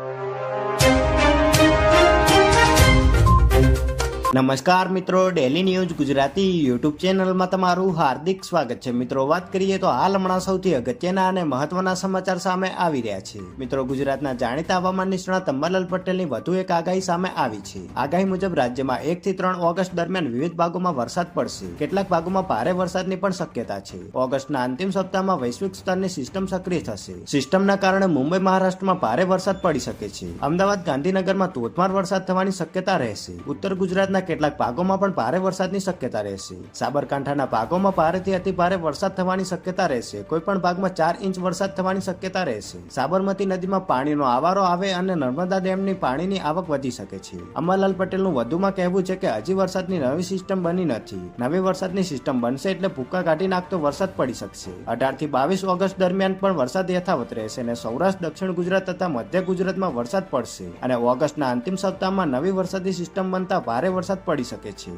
you. નમસ્કાર મિત્રો daily news Gujarati YouTube ચેનલમાં તમારું હાર્દિક સ્વાગત છે. મિત્રો, વાત કરીએ તો હાલ હમણાં સૌથી અગત્યના અને મહત્વના સમાચાર સામે આવી રહ્યા છે. મિત્રો, ગુજરાતના જાણીતા હવામાન નિષ્ણાત અંબરલાલ પટેલની વધુ એક આગાહી સામે આવી છે. આગાહી મુજબ રાજ્યમાં એક થી ત્રણ ઓગસ્ટ દરમિયાન વિવિધ ભાગોમાં વરસાદ પડશે. કેટલાક ભાગોમાં ભારે વરસાદની પણ શક્યતા છે. ઓગસ્ટના અંતિમ સપ્તાહમાં વૈશ્વિક સ્તરની સિસ્ટમ સક્રિય થશે. સિસ્ટમના કારણે મુંબઈ મહારાષ્ટ્રમાં ભારે વરસાદ પડી શકે છે. અમદાવાદ ગાંધીનગરમાં ધોધમાર વરસાદ થવાની શક્યતા રહેશે. ઉત્તર ગુજરાતના કેટલાક ભાગોમાં પણ ભારે વરસાદની શક્યતા રહેશે. સાબરકાંઠાના ભાગોમાં ભારેથી અતિ ભારે વરસાદ થવાની શક્યતા રહેશે. કોઈ પણ ભાગમાં ચાર ઇંચ વરસાદ થવાની શક્યતા રહેશે. સાબરમતી નદીમાં પાણીનો આવારો આવે અને નર્મદા ડેમની પાણીની આવક વધી શકે છે. અમરલાલ પટેલનું વધુમાં કહેવું છે કે હજી વરસાદની નવી સિસ્ટમ બની નથી. નવી વરસાદની સિસ્ટમ બનશે એટલે ભૂકા કાઢી નાખતો વરસાદ પડી શકશે. અઢારથી બાવીસ ઓગસ્ટ દરમિયાન પણ વરસાદ યથાવત રહેશે અને સૌરાષ્ટ્ર, દક્ષિણ ગુજરાત તથા મધ્ય ગુજરાતમાં વરસાદ પડશે. અને ઓગસ્ટના અંતિમ સપ્તાહમાં નવી વરસાદી સિસ્ટમ બનતા ભારે વરસાદ પડી શકે છે.